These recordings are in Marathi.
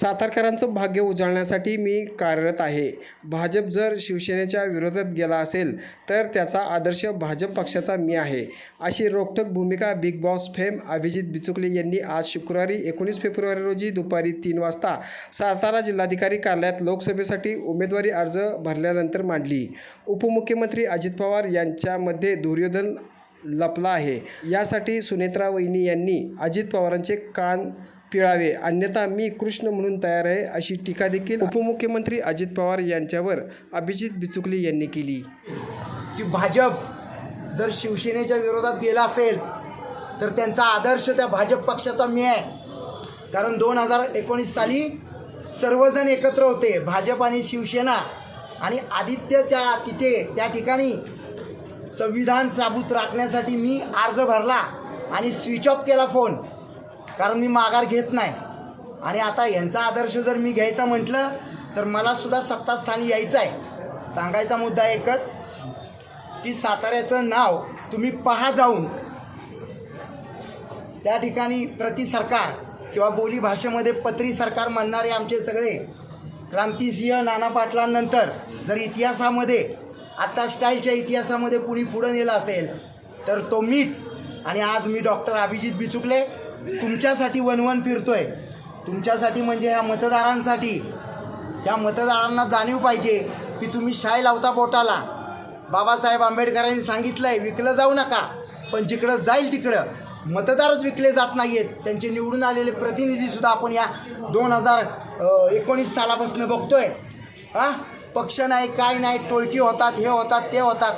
सातारकरांचं भाग्य उजळण्यासाठी मी कार्यरत आहे. भाजप जर शिवसेनेच्या विरोधात गेला असेल तर त्याचा आदर्श भाजप पक्षाचा मी आहे. अशी रोखठोक भूमिका Bigg Boss fame Abhijit Bichukale यांनी आज शुक्रवारी एकोणीस फेब्रुवारी रोजी दुपारी तीन वाजता सातारा जिल्हाधिकारी कार्यालयात लोकसभेसाठी उमेदवारी अर्ज भरल्यानंतर मांडली. उपमुख्यमंत्री अजित पवार यांच्यामध्ये दुर्योधन लपला आहे. यासाठी सुनेत्रा वहिनी यांनी अजित पवारांचे कान पिळावे. अन्यथा मी कृष्ण म्हणून तयार आहे अशी टीका देखील उपमुख्यमंत्री अजित पवार यांच्यावर अभिजित बिचुकले यांनी केली. की भाजप जर शिवसेनेच्या विरोधात गेला असेल तर त्यांचा आदर्श त्या भाजप पक्षाचा मी आहे. कारण दोन हजार एकोणीस साली सर्वजण एकत्र होते भाजप आणि शिवसेना. आणि आदित्यच्या तिथे त्या ठिकाणी संविधान साबूत राखण्यासाठी मी अर्ज भरला आणि स्विच ऑफ केला फोन. कारण मी माघार घेत नाही. आणि आता यांचा आदर्श जर मी घ्यायचा म्हटलं तर मला सुद्धा सत्तास्थानी यायचं आहे. सांगायचा मुद्दा एकच की साताऱ्याचं नाव तुम्ही पहा जाऊन. त्या ठिकाणी प्रति सरकार किंवा बोली भाषेमध्ये पत्री सरकार म्हणणारे आमचे सगळे क्रांतिसिंह नाना पाटलांनंतर जर इतिहासामध्ये आत्ता स्टाईलच्या इतिहासामध्ये कुणी पुढं नेलं असेल तर तो मीच. आणि आज मी डॉक्टर अभिजित बिचुकले तुमच्यासाठी वनवन फिरतोय. तुमच्यासाठी म्हणजे ह्या मतदारांसाठी. या मतदारांना जाणीव पाहिजे की तुम्ही शाय लावता बोटाला बाबासाहेब आंबेडकरांनी सांगितलं आहे विकलं जाऊ नका. पण जिकडं जाईल तिकडं मतदारच विकले जात नाही आहेत त्यांचे निवडून आलेले प्रतिनिधीसुद्धा आपण या दोन हजार एकोणीस सालापासून बघतोय. हां? पक्ष नाही काय नाही टोळकी होतात हे होतात ते होतात.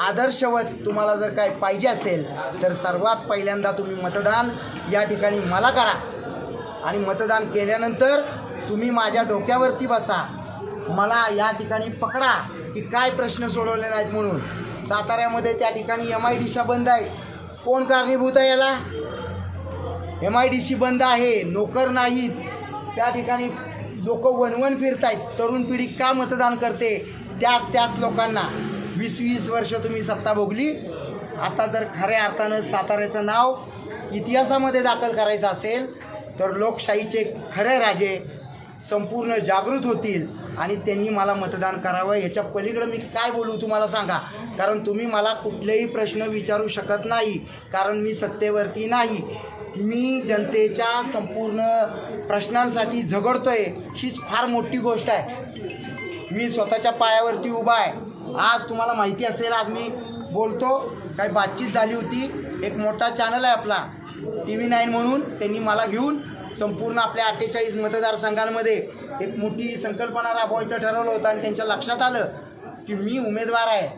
आदर्शवत तुम्हाला जर काय पाहिजे असेल तर सर्वात पहिल्यांदा तुम्ही मतदान या ठिकाणी मला करा. आणि मतदान केल्यानंतर तुम्ही माझ्या डोक्यावरती बसा. मला या ठिकाणी पकडा की काय प्रश्न सोडवले नाहीत म्हणून. साताऱ्यामध्ये त्या ठिकाणी एम आय डी बंद आहे कोण कारणीभूत आहे याला? एम आय डी सी बंद आहे नोकर नाहीत. त्या ठिकाणी लोक वनवन आहेत तरुण पिढी का मतदान करते? त्याच त्याच लोकांना. वीस वीस वर्ष तुम्ही सत्ता भोगली. आता जर खऱ्या अर्थानं साताऱ्याचं नाव इतिहासामध्ये दाखल करायचं असेल तर लोकशाहीचे खरे राजे संपूर्ण जागृत होतील आणि त्यांनी मला मतदान करावं. याच्या पलीकडं मी काय बोलू तुम्हाला सांगा? कारण तुम्ही मला कुठलेही प्रश्न विचारू शकत नाही कारण मी सत्तेवरती नाही. मी जनतेच्या संपूर्ण प्रश्नांसाठी झगडतोय हीच फार मोठी गोष्ट आहे. मी स्वतःच्या पायावरती उभा आहे. आज तुम्हाला माहिती असेल आज मी बोलतो. काही बातचीत झाली होती. एक मोठा चॅनल आहे आपला टी व्ही नाईन म्हणून. त्यांनी मला घेऊन संपूर्ण आपल्या अठ्ठेचाळीस मतदारसंघांमध्ये एक मोठी संकल्पना राबवायचं ठरवलं होतं आणि त्यांच्या लक्षात आलं की मी उमेदवार आहे.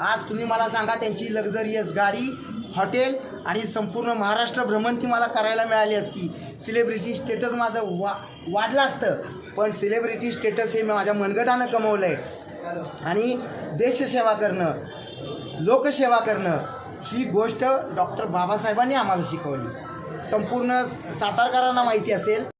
आज तुम्ही मला सांगा त्यांची लक्झरियस गाडी हॉटेल आणि संपूर्ण महाराष्ट्र भ्रमंती मला करायला मिळाली असती. सेलिब्रिटी स्टेटस माझं वा वाढलं असतं. पण सेलिब्रिटी स्टेटस हे मी माझ्या मनगटानं कमवलं आहे आणि देशसेवा करणं लोकसेवा करणं ही गोष्ट डॉक्टर बाबासाहेबांनी आम्हाला शिकवली. संपूर्ण सातारकरांना माहिती असेल